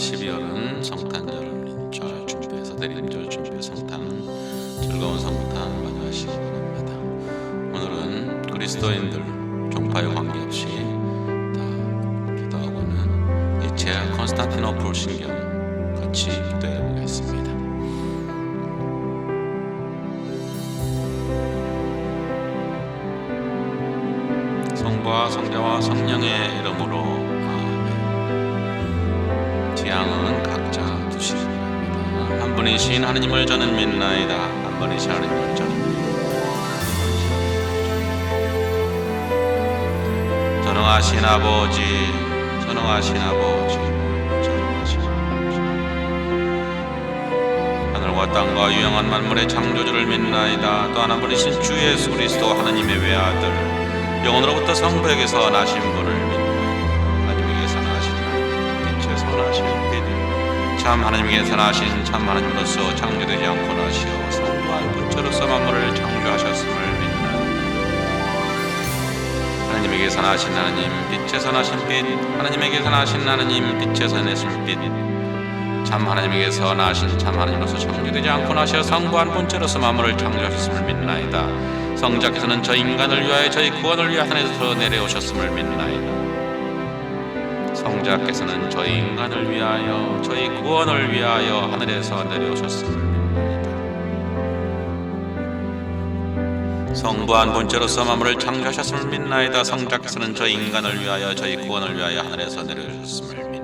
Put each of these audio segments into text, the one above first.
12월은 성탄절을 잘 준비해서 대림절 준비해서 성탄은 즐거운 성탄 맞이하시기 바랍니다. 오늘은 그리스도인들 종파에 관계없이 다 기도하고는 니체아 컨스탄티노플 신경 같이 기도해 보겠습니다. 성부와 성자와 성령의 이름으로 지향은 각자 바랍니다. 한 분이신 하느님을 저는 믿나이다. 한 분이신 하느님을 저는 믿나이다. 전능하신 아버지, 전능하신 아버지, 전능하신 아버지. 하늘과 땅과 유영한 만물의 창조주를 믿나이다. 또한 분이신 주 예수 그리스도 하느님의 외아들, 영원으로부터 성부에게서 나신 분을 참 하나님께서 나신 참 하나님으로서 창조되지 않고 나시어 성부한 분체로서 만물을 창조하셨음을 믿나이다. 하나님에게서 나신 하나님, 빛에서 나신 빛, 하나님에게서 나신 하나님, 빛에서 내신 빛, 참 하나님에게서 나신 참 하나님으로서 창조되지 않고 나시어 성부한 본체로서 만물을 창조하셨음을 믿나이다. 성자께서는 저 인간을 위하여 저희 구원을 위하여 하늘에서 내려오셨음을 믿나이다. 성자께서는 저희 인간을 위하여 저희 구원을 위하여 하늘에서 내려오셨음을 믿나이다. 성부한 본체로서 만물을 창조하셨음을 믿나이다. 성자께서는 저희 인간을 위하여 저희 구원을 위하여 하늘에서 내려오셨음을 믿나이다.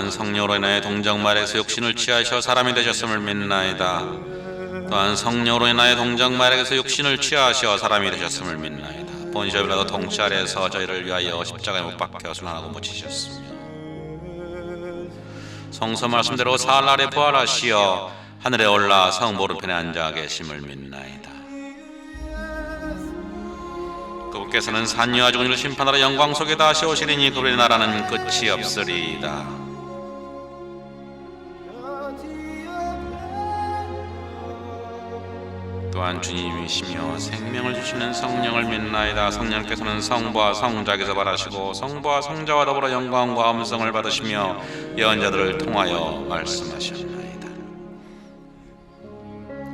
또한 성령으로 인하여 동정말에서 육신을 취하셔 사람이 되셨음을 믿나이다. 또한 성령으로 인하여 동정말에서 육신을 취하셔 사람이 되셨음을 믿나이다. 본시오 빌라도 통치 아래에서 저희를 위하여 십자가에 못 박혀 순환하고 묻히셨으며 성서 말씀대로 사흘 날에 부활하시어 하늘에 올라 성부 오른편에 앉아 계심을 믿나이다. 그분께서는 산유와 죽은이를 심판하러 영광 속에 다시 오시리니 그분의 나라는 끝이 없으리이다. 또한 주님이시며 생명을 주시는 성령을 믿나이다. 성령께서는 성부와 성자께서 바라시고 성부와 성자와 더불어 영광과 음성을 받으시며 예언자들을 통하여 말씀하셨나이다.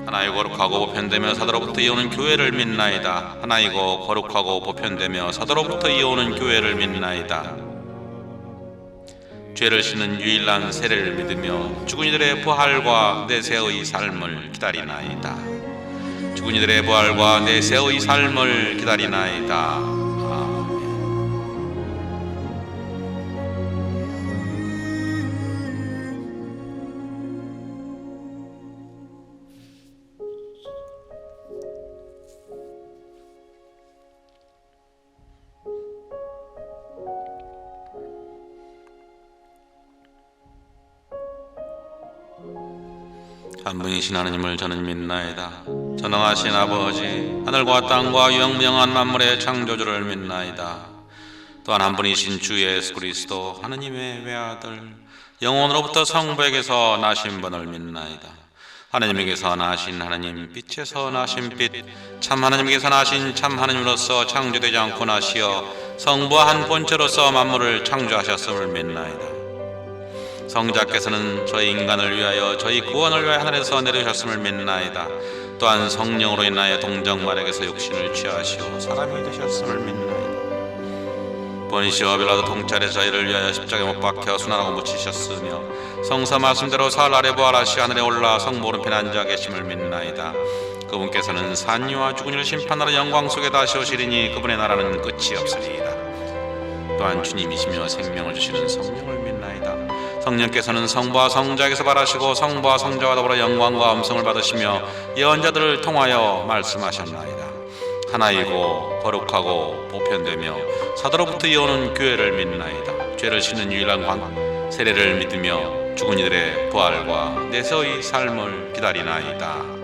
하나이고 거룩하고 보편되며 사도로부터 이오는 교회를 믿나이다. 하나이고 거룩하고 보편되며 사도로부터 이오는 교회를 믿나이다. 죄를 씻는 유일한 세례를 믿으며 죽은 이들의 부활과 내세의 삶을 기다리나이다. 죽은 이들의 부활과 내세의 삶을 기다리나이다. 한 분이신 하나님을 저는 믿나이다. 전능하신 아버지, 하늘과 땅과 영명한 만물의 창조주를 믿나이다. 또한 한 분이신 주 예수 그리스도 하느님의 외아들, 영혼으로부터 성부에게서 나신 분을 믿나이다. 하나님에게서 나신 하나님, 빛에서 나신 빛, 참 하나님에게서 나신 참 하나님으로서 창조되지 않고 나시어 성부와 한 본체로서 만물을 창조하셨음을 믿나이다. 성자께서는 저희 인간을 위하여 저희 구원을 위하여 하늘에서 내려오셨음을 믿나이다. 또한 성령으로 인하여 동정말에게서 육신을 취하시어 사람이 되셨음을 믿나이다. 본시와 빌라도 통찰의 저희를 위하여 십자가에 못 박혀 순환하고 묻히셨으며 성사 말씀대로 사흘 아래 부활하시 하늘에 올라 성 모른 편한 자 계심을 믿나이다 그분께서는 산유와 이를 심판하러 영광 속에 다시 오시리니 그분의 나라는 끝이 없으리이다 또한 주님이시며 생명을 주시는 성령을 성령께서는 성부와 성자에게서 발하시고 성부와 성자와 더불어 영광과 음성을 받으시며 예언자들을 통하여 말씀하셨나이다. 하나이고 거룩하고 보편되며 사도로부터 이어오는 교회를 믿나이다. 죄를 씻는 유일한 관 세례를 믿으며 죽은 이들의 부활과 내세의 삶을 기다리나이다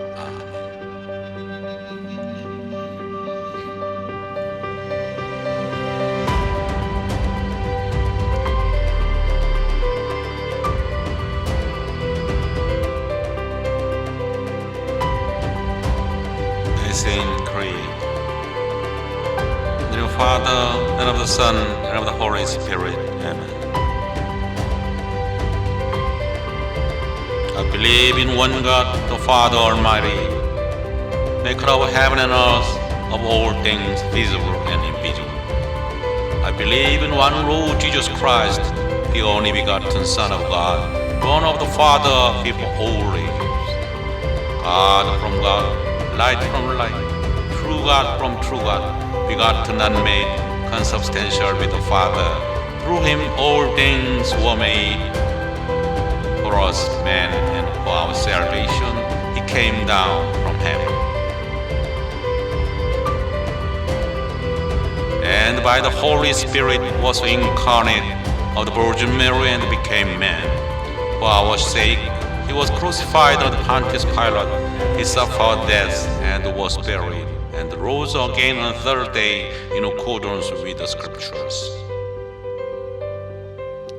Nicene In the name of the Father, and of the Son, and of the Holy Spirit. Amen. I believe in one God, the Father Almighty, maker of heaven and earth, of all things visible and invisible. I believe in one Lord Jesus Christ, the only begotten Son of God, born of the Father before all ages. God from God, light from light, true God from true God, begotten and made, consubstantial with the Father. Through him all things were made. For us men and for our salvation, he came down from heaven. And by the Holy Spirit was incarnate of the Virgin Mary and became man. For our sake, he was crucified under Pontius Pilate. He suffered death and was buried, and rose again on the third day in accordance with the Scriptures.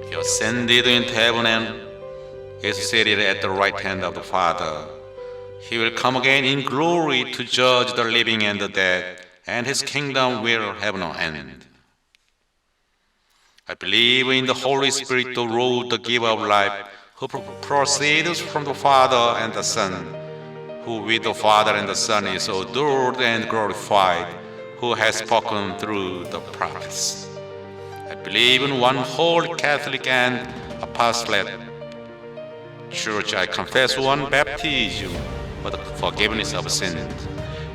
He ascended into heaven and is seated at the right hand of the Father. He will come again in glory to judge the living and the dead, and his kingdom will have no end. I believe in the Holy Spirit, the Lord, the giver of life, who proceeds from the Father and the Son, who with the Father and the Son is adored and glorified, who has spoken through the prophets. I believe in one holy Catholic and apostolic Church. I confess one baptism for the forgiveness of sins,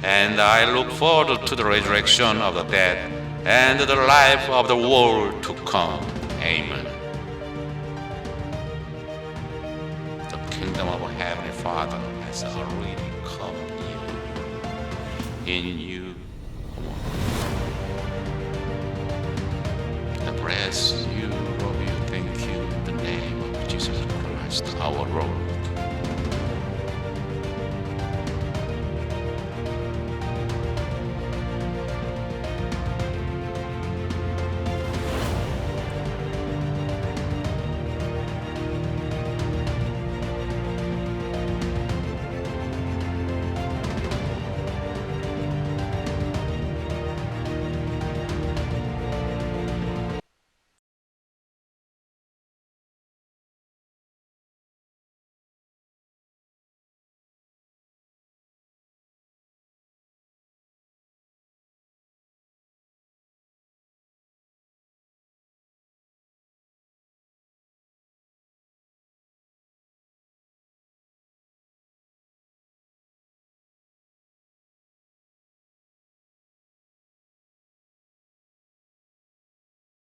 and I look forward to the resurrection of the dead and the life of the world to come. Amen. The kingdom of Heavenly Father has you. In you,